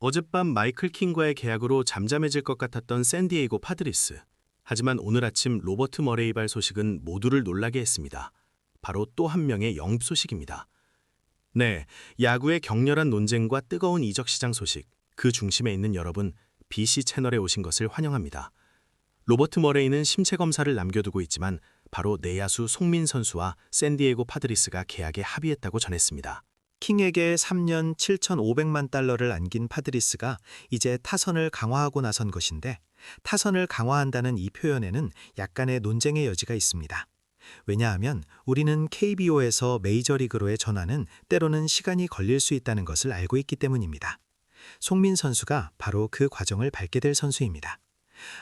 어젯밤 마이클 킹과의 계약으로 잠잠해질 것 같았던 샌디에이고 파드리스. 하지만 오늘 아침 로버트 머레이 발 소식은 모두를 놀라게 했습니다. 바로 또 한 명의 영입 소식입니다. 네, 야구의 격렬한 논쟁과 뜨거운 이적 시장 소식, 그 중심에 있는 여러분, BC 채널에 오신 것을 환영합니다. 로버트 머레이는 심체 검사를 남겨두고 있지만 바로 내야수 송민 선수와 샌디에고 파드리스가 계약에 합의했다고 전했습니다. 킹에게 3년 7,500만 달러를 안긴 파드리스가 이제 타선을 강화하고 나선 것인데 타선을 강화한다는 이 표현에는 약간의 논쟁의 여지가 있습니다. 왜냐하면 우리는 KBO에서 메이저리그로의 전환은 때로는 시간이 걸릴 수 있다는 것을 알고 있기 때문입니다. 송민 선수가 바로 그 과정을 밟게 될 선수입니다.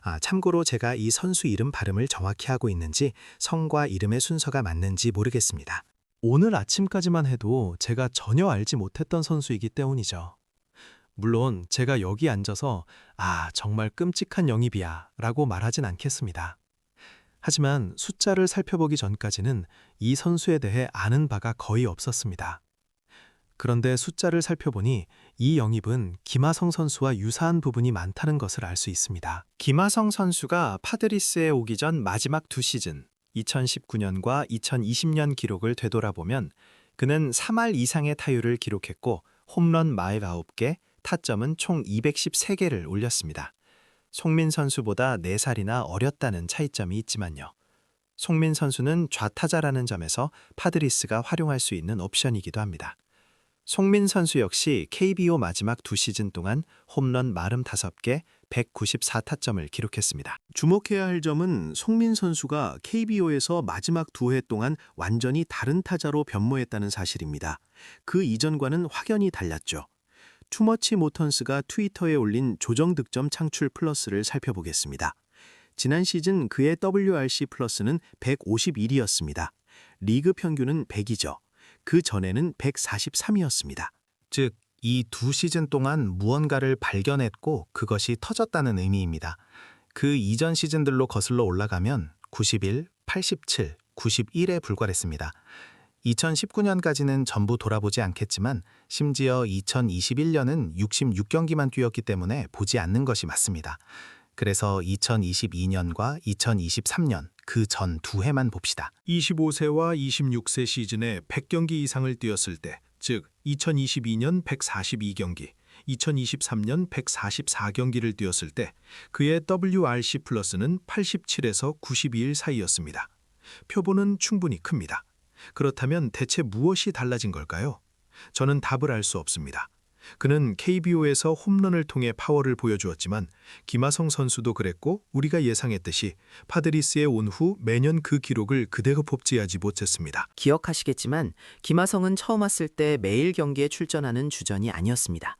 아, 참고로 제가 이 선수 이름 발음을 정확히 하고 있는지 성과 이름의 순서가 맞는지 모르겠습니다. 오늘 아침까지만 해도 제가 전혀 알지 못했던 선수이기 때문이죠. 물론 제가 여기 앉아서 아, 정말 끔찍한 영입이야 라고 말하진 않겠습니다. 하지만 숫자를 살펴보기 전까지는 이 선수에 대해 아는 바가 거의 없었습니다. 그런데 숫자를 살펴보니 이 영입은 김하성 선수와 유사한 부분이 많다는 것을 알 수 있습니다. 김하성 선수가 파드리스에 오기 전 마지막 두 시즌 2019년과 2020년 기록을 되돌아보면 그는 3할 이상의 타율을 기록했고 홈런 49개, 타점은 총 213개를 올렸습니다. 송민 선수보다 4살이나 어렸다는 차이점이 있지만요. 송민 선수는 좌타자라는 점에서 파드리스가 활용할 수 있는 옵션이기도 합니다. 송민 선수 역시 KBO 마지막 두 시즌 동안 홈런 45개, 194타점을 기록했습니다. 주목해야 할 점은 송민 선수가 KBO에서 마지막 두 해 동안 완전히 다른 타자로 변모했다는 사실입니다. 그 이전과는 확연히 달랐죠. 투머치 모턴스가 트위터에 올린 조정 득점 창출 플러스를 살펴보겠습니다. 지난 시즌 그의 WRC 플러스는 151이었습니다. 리그 평균은 100이죠. 그 전에는 143이었습니다. 즉, 이 두 시즌 동안 무언가를 발견했고 그것이 터졌다는 의미입니다. 그 이전 시즌들로 거슬러 올라가면 91, 87, 91에 불과했습니다. 2019년까지는 전부 돌아보지 않겠지만 심지어 2021년은 66경기만 뛰었기 때문에 보지 않는 것이 맞습니다. 그래서 2022년과 2023년 그 전 두 해만 봅시다. 25세와 26세 시즌에 100경기 이상을 뛰었을 때, 즉 2022년 142경기, 2023년 144경기를 뛰었을 때 그의 WRC 플러스는 87에서 92일 사이였습니다. 표본은 충분히 큽니다. 그렇다면 대체 무엇이 달라진 걸까요? 저는 답을 알 수 없습니다. 그는 KBO에서 홈런을 통해 파워를 보여주었지만 김하성 선수도 그랬고 우리가 예상했듯이 파드리스에 온 후 매년 그 기록을 그대로 복제하지 못했습니다. 기억하시겠지만 김하성은 처음 왔을 때 매일 경기에 출전하는 주전이 아니었습니다.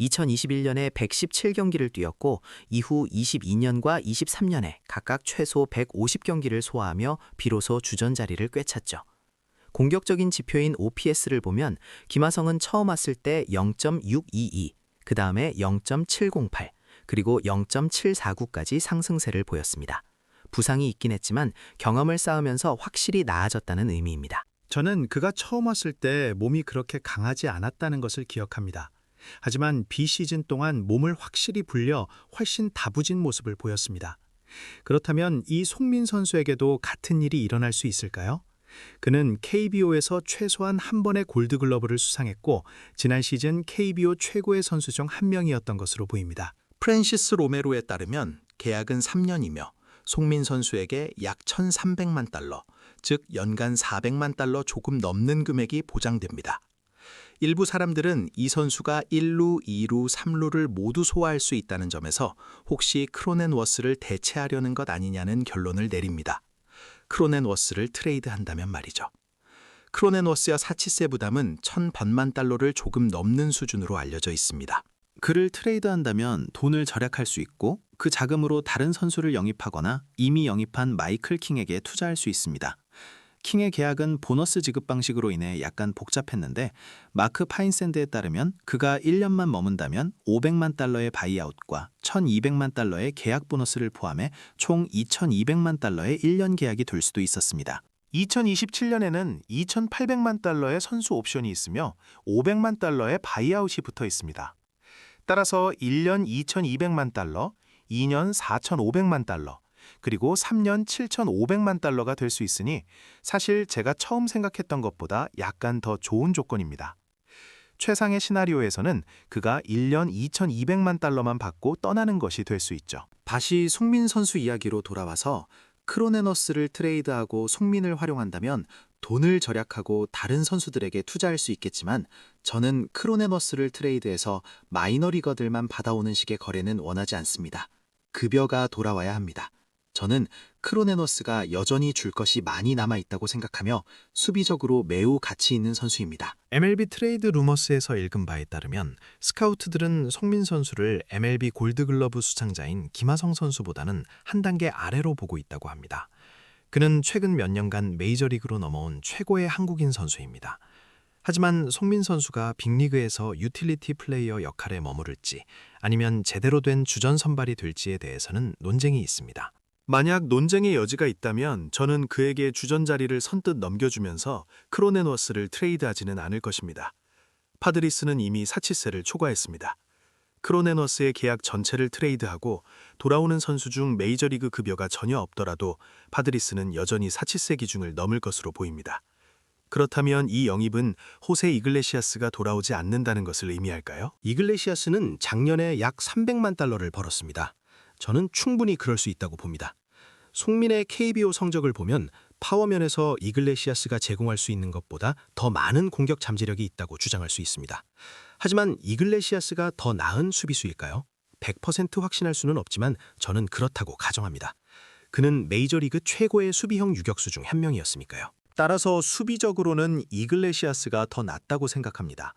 2021년에 117경기를 뛰었고 이후 22년과 23년에 각각 최소 150경기를 소화하며 비로소 주전 자리를 꿰찼죠. 공격적인 지표인 OPS를 보면 김하성은 처음 왔을 때 0.622, 그 다음에 0.708, 그리고 0.749까지 상승세를 보였습니다. 부상이 있긴 했지만 경험을 쌓으면서 확실히 나아졌다는 의미입니다. 저는 그가 처음 왔을 때 몸이 그렇게 강하지 않았다는 것을 기억합니다. 하지만 비시즌 동안 몸을 확실히 불려 훨씬 다부진 모습을 보였습니다. 그렇다면 이 송민 선수에게도 같은 일이 일어날 수 있을까요? 그는 KBO에서 최소한 한 번의 골드글러브를 수상했고 지난 시즌 KBO 최고의 선수 중 한 명이었던 것으로 보입니다. 프랜시스 로메로에 따르면 계약은 3년이며 송민 선수에게 약 1,300만 달러, 즉 연간 400만 달러 조금 넘는 금액이 보장됩니다. 일부 사람들은 이 선수가 1루, 2루, 3루를 모두 소화할 수 있다는 점에서 혹시 크로넨 워스를 대체하려는 것 아니냐는 결론을 내립니다. 크로넨 워스를 트레이드한다면 말이죠. 크로넨 워스와 사치세 부담은 1,100만 달러를 조금 넘는 수준으로 알려져 있습니다. 그를 트레이드한다면 돈을 절약할 수 있고 그 자금으로 다른 선수를 영입하거나 이미 영입한 마이클 킹에게 투자할 수 있습니다. 킹의 계약은 보너스 지급 방식으로 인해 약간 복잡했는데 마크 파인샌드에 따르면 그가 1년만 머문다면 500만 달러의 바이아웃과 1200만 달러의 계약 보너스를 포함해 총 2200만 달러의 1년 계약이 될 수도 있었습니다. 2027년에는 2,800만 달러의 선수 옵션이 있으며 500만 달러의 바이아웃이 붙어 있습니다. 따라서 1년 2,200만 달러, 2년 4,500만 달러, 그리고 3년 7,500만 달러가 될 수 있으니 사실 제가 처음 생각했던 것보다 약간 더 좋은 조건입니다. 최상의 시나리오에서는 그가 1년 2,200만 달러만 받고 떠나는 것이 될 수 있죠. 다시 송민 선수 이야기로 돌아와서 크로네너스를 트레이드하고 송민을 활용한다면 돈을 절약하고 다른 선수들에게 투자할 수 있겠지만 저는 크로네너스를 트레이드해서 마이너리거들만 받아오는 식의 거래는 원하지 않습니다. 급여가 돌아와야 합니다. 저는 크로네너스가 여전히 줄 것이 많이 남아 있다고 생각하며 수비적으로 매우 가치 있는 선수입니다. MLB 트레이드 루머스에서 읽은 바에 따르면 스카우트들은 송민 선수를 MLB 골드글러브 수상자인 김하성 선수보다는 한 단계 아래로 보고 있다고 합니다. 그는 최근 몇 년간 메이저리그로 넘어온 최고의 한국인 선수입니다. 하지만 송민 선수가 빅리그에서 유틸리티 플레이어 역할에 머무를지 아니면 제대로 된 주전 선발이 될지에 대해서는 논쟁이 있습니다. 만약 논쟁의 여지가 있다면 저는 그에게 주전 자리를 선뜻 넘겨주면서 크로네너스를 트레이드하지는 않을 것입니다. 파드리스는 이미 사치세를 초과했습니다. 크로네너스의 계약 전체를 트레이드하고 돌아오는 선수 중 메이저리그 급여가 전혀 없더라도 파드리스는 여전히 사치세 기준을 넘을 것으로 보입니다. 그렇다면 이 영입은 호세 이글레시아스가 돌아오지 않는다는 것을 의미할까요? 이글레시아스는 작년에 약 300만 달러를 벌었습니다. 저는 충분히 그럴 수 있다고 봅니다. 송민의 KBO 성적을 보면 파워면에서 이글레시아스가 제공할 수 있는 것보다 더 많은 공격 잠재력이 있다고 주장할 수 있습니다. 하지만 이글레시아스가 더 나은 수비수일까요? 100% 확신할 수는 없지만 저는 그렇다고 가정합니다. 그는 메이저리그 최고의 수비형 유격수 중 한 명이었으니까요. 따라서 수비적으로는 이글레시아스가 더 낫다고 생각합니다.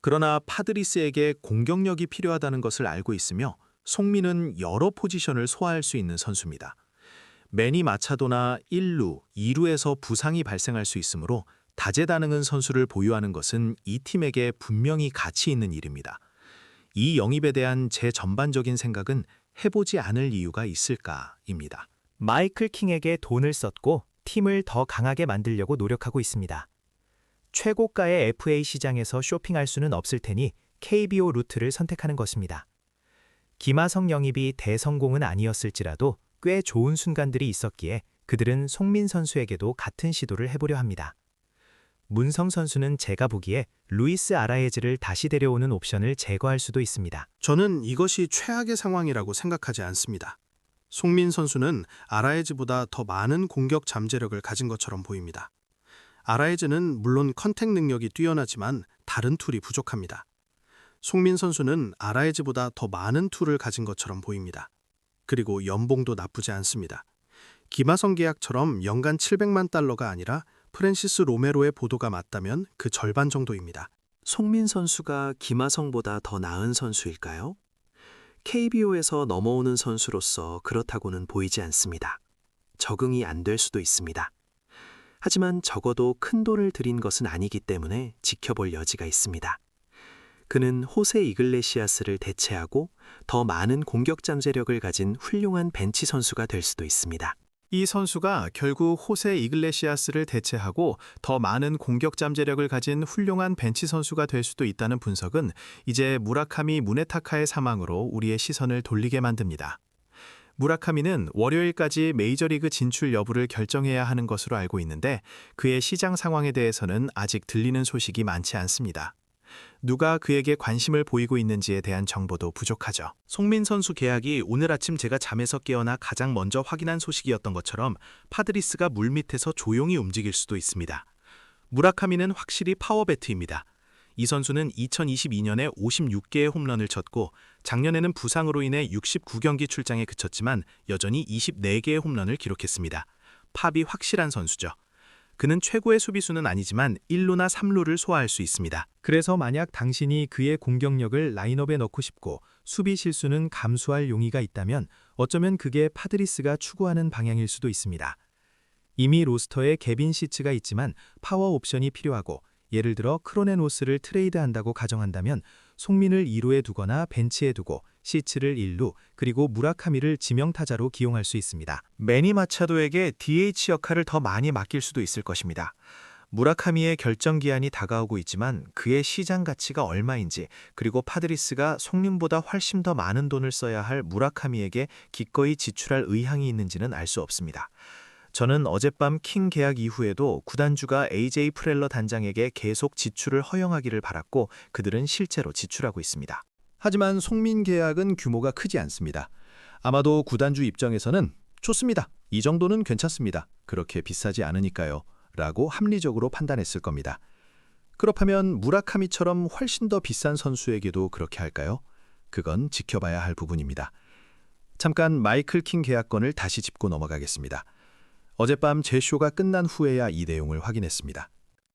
그러나 파드리스에게 공격력이 필요하다는 것을 알고 있으며 송민은 여러 포지션을 소화할 수 있는 선수입니다. 매니 마차도나 1루, 2루에서 부상이 발생할 수 있으므로 다재다능한 선수를 보유하는 것은 이 팀에게 분명히 가치 있는 일입니다. 이 영입에 대한 제 전반적인 생각은 해보지 않을 이유가 있을까입니다. 마이클 킹에게 돈을 썼고 팀을 더 강하게 만들려고 노력하고 있습니다. 최고가의 FA 시장에서 쇼핑할 수는 없을 테니 KBO 루트를 선택하는 것입니다. 김하성 영입이 대성공은 아니었을지라도 꽤 좋은 순간들이 있었기에 그들은 송민 선수에게도 같은 시도를 해보려 합니다. 문성 선수는 제가 보기에 루이스 아라에즈를 다시 데려오는 옵션을 제거할 수도 있습니다. 저는 이것이 최악의 상황이라고 생각하지 않습니다. 송민 선수는 아라에즈보다 더 많은 공격 잠재력을 가진 것처럼 보입니다. 아라에즈는 물론 컨택 능력이 뛰어나지만 다른 툴이 부족합니다. 송민 선수는 아라에즈보다 더 많은 툴을 가진 것처럼 보입니다. 그리고 연봉도 나쁘지 않습니다. 김하성 계약처럼 연간 700만 달러가 아니라 프랜시스 로메로의 보도가 맞다면 그 절반 정도입니다. 송민 선수가 김하성보다 더 나은 선수일까요? KBO에서 넘어오는 선수로서 그렇다고는 보이지 않습니다. 적응이 안 될 수도 있습니다. 하지만 적어도 큰 돈을 들인 것은 아니기 때문에 지켜볼 여지가 있습니다. 그는 호세 이글레시아스를 대체하고 더 많은 공격 잠재력을 가진 훌륭한 벤치 선수가 될 수도 있습니다. 이 선수가 결국 호세 이글레시아스를 대체하고 더 많은 공격 잠재력을 가진 훌륭한 벤치 선수가 될 수도 있다는 분석은 이제 무라카미 무네타카의 사망으로 우리의 시선을 돌리게 만듭니다. 무라카미는 월요일까지 메이저리그 진출 여부를 결정해야 하는 것으로 알고 있는데 그의 시장 상황에 대해서는 아직 들리는 소식이 많지 않습니다. 누가 그에게 관심을 보이고 있는지에 대한 정보도 부족하죠. 송민 선수 계약이 오늘 아침 제가 잠에서 깨어나 가장 먼저 확인한 소식이었던 것처럼 파드리스가 물밑에서 조용히 움직일 수도 있습니다. 무라카미는 확실히 파워배트입니다. 이 선수는 2022년에 56개의 홈런을 쳤고 작년에는 부상으로 인해 69경기 출장에 그쳤지만 여전히 24개의 홈런을 기록했습니다. 팝이 확실한 선수죠. 그는 최고의 수비수는 아니지만 1루나 3루를 소화할 수 있습니다. 그래서 만약 당신이 그의 공격력을 라인업에 넣고 싶고 수비 실수는 감수할 용의가 있다면 어쩌면 그게 파드리스가 추구하는 방향일 수도 있습니다. 이미 로스터에 개빈 시츠가 있지만 파워 옵션이 필요하고 예를 들어 크로네노스를 트레이드한다고 가정한다면 송민을 2루에 두거나 벤치에 두고 시츠를 1루 그리고 무라카미를 지명타자로 기용할 수 있습니다. 매니 마차도에게 DH 역할을 더 많이 맡길 수도 있을 것입니다. 무라카미의 결정 기한이 다가오고 있지만 그의 시장 가치가 얼마인지 그리고 파드리스가 송림보다 훨씬 더 많은 돈을 써야 할 무라카미에게 기꺼이 지출할 의향이 있는지는 알 수 없습니다. 저는 어젯밤 킹 계약 이후에도 구단주가 AJ 프렐러 단장에게 계속 지출을 허용하기를 바랐고 그들은 실제로 지출하고 있습니다. 하지만 송민 계약은 규모가 크지 않습니다. 아마도 구단주 입장에서는 좋습니다. 이 정도는 괜찮습니다. 그렇게 비싸지 않으니까요. 라고 합리적으로 판단했을 겁니다. 그렇다면 무라카미처럼 훨씬 더 비싼 선수에게도 그렇게 할까요? 그건 지켜봐야 할 부분입니다. 잠깐 마이클 킹 계약건을 다시 짚고 넘어가겠습니다. 어젯밤 제 쇼가 끝난 후에야 이 내용을 확인했습니다.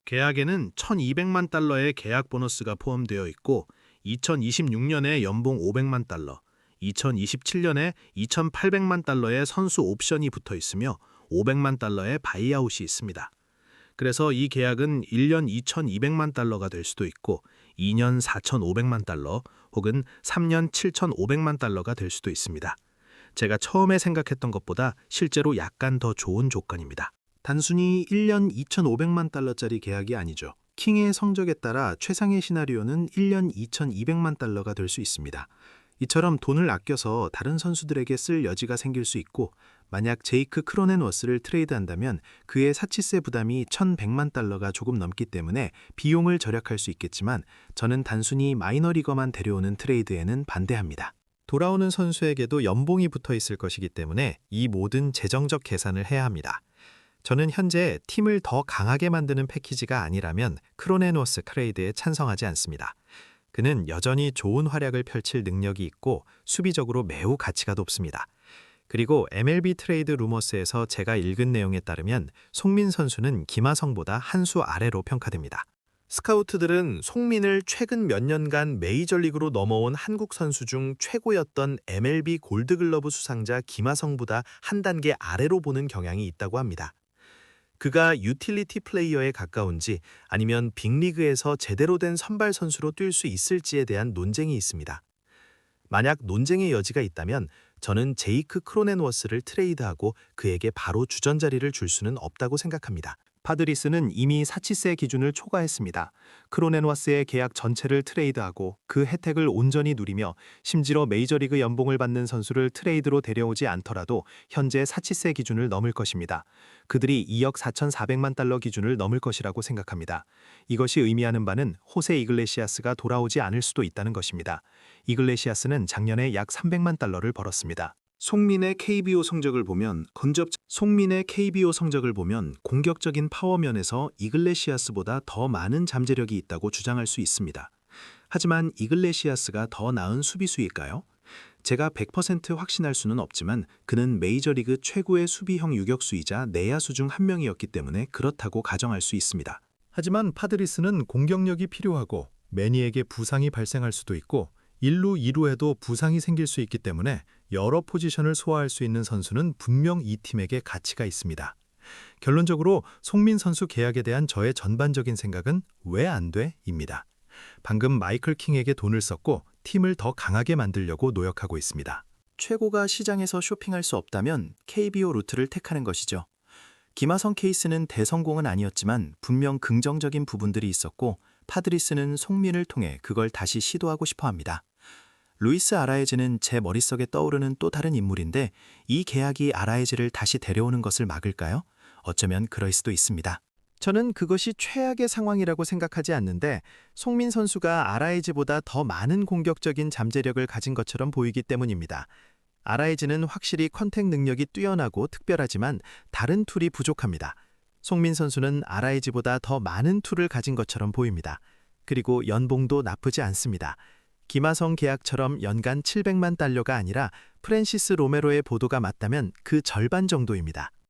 계약에는 1200만 달러의 계약 보너스가 포함되어 있고 2026년에 연봉 500만 달러, 2027년에 2800만 달러의 선수 옵션이 붙어 있으며 500만 달러의 바이아웃이 있습니다. 그래서 이 계약은 1년 2200만 달러가 될 수도 있고 2년 4500만 달러 혹은 3년 7500만 달러가 될 수도 있습니다. 제가 처음에 생각했던 것보다 실제로 약간 더 좋은 조건입니다. 단순히 1년 2,500만 달러짜리 계약이 아니죠. 킹의 성적에 따라 최상의 시나리오는 1년 2,200만 달러가 될 수 있습니다. 이처럼 돈을 아껴서 다른 선수들에게 쓸 여지가 생길 수 있고 만약 제이크 크로넨워스를 트레이드한다면 그의 사치세 부담이 1,100만 달러가 조금 넘기 때문에 비용을 절약할 수 있겠지만 저는 단순히 마이너리거만 데려오는 트레이드에는 반대합니다. 돌아오는 선수에게도 연봉이 붙어 있을 것이기 때문에 이 모든 재정적 계산을 해야 합니다. 저는 현재 팀을 더 강하게 만드는 패키지가 아니라면 크로네노스 트레이드에 찬성하지 않습니다. 그는 여전히 좋은 활약을 펼칠 능력이 있고 수비적으로 매우 가치가 높습니다. 그리고 MLB 트레이드 루머스에서 제가 읽은 내용에 따르면 송민 선수는 김하성보다 한 수 아래로 평가됩니다. 스카우트들은 송민을 최근 몇 년간 메이저리그로 넘어온 한국 선수 중 최고였던 MLB 골드글러브 수상자 김하성보다 한 단계 아래로 보는 경향이 있다고 합니다. 그가 유틸리티 플레이어에 가까운지 아니면 빅리그에서 제대로 된 선발 선수로 뛸 수 있을지에 대한 논쟁이 있습니다. 만약 논쟁의 여지가 있다면 저는 제이크 크로넨워스를 트레이드하고 그에게 바로 주전 자리를 줄 수는 없다고 생각합니다. 파드리스는 이미 사치세 기준을 초과했습니다. 크로넨와스의 계약 전체를 트레이드하고 그 혜택을 온전히 누리며 심지어 메이저리그 연봉을 받는 선수를 트레이드로 데려오지 않더라도 현재 사치세 기준을 넘을 것입니다. 그들이 2억 4,400만 달러 기준을 넘을 것이라고 생각합니다. 이것이 의미하는 바는 호세 이글레시아스가 돌아오지 않을 수도 있다는 것입니다. 이글레시아스는 작년에 약 300만 달러를 벌었습니다. 송민의 KBO 성적을 보면 건접 송민의 KBO 성적을 보면 공격적인 파워면에서 이글레시아스보다 더 많은 잠재력이 있다고 주장할 수 있습니다. 하지만 이글레시아스가 더 나은 수비수일까요? 제가 100% 확신할 수는 없지만 그는 메이저리그 최고의 수비형 유격수이자 내야수 중 한 명이었기 때문에 그렇다고 가정할 수 있습니다. 하지만 파드리스는 공격력이 필요하고 매니에게 부상이 발생할 수도 있고 1루, 2루에도 부상이 생길 수 있기 때문에 여러 포지션을 소화할 수 있는 선수는 분명 이 팀에게 가치가 있습니다. 결론적으로 송민 선수 계약에 대한 저의 전반적인 생각은 왜 안 돼? 입니다. 방금 마이클 킹에게 돈을 썼고 팀을 더 강하게 만들려고 노력하고 있습니다. 최고가 시장에서 쇼핑할 수 없다면 KBO 루트를 택하는 것이죠. 김하성 케이스는 대성공은 아니었지만 분명 긍정적인 부분들이 있었고 파드리스는 송민을 통해 그걸 다시 시도하고 싶어 합니다. 루이스 아라에즈는 제 머릿속에 떠오르는 또 다른 인물인데 이 계약이 아라에즈를 다시 데려오는 것을 막을까요? 어쩌면 그럴 수도 있습니다. 저는 그것이 최악의 상황이라고 생각하지 않는데 송민 선수가 아라에즈보다 더 많은 공격적인 잠재력을 가진 것처럼 보이기 때문입니다. 아라에즈는 확실히 컨택 능력이 뛰어나고 특별하지만 다른 툴이 부족합니다. 송민 선수는 아라에즈보다 더 많은 툴을 가진 것처럼 보입니다. 그리고 연봉도 나쁘지 않습니다. 김하성 계약처럼 연간 700만 달러가 아니라 프랜시스 로메로의 보도가 맞다면 그 절반 정도입니다.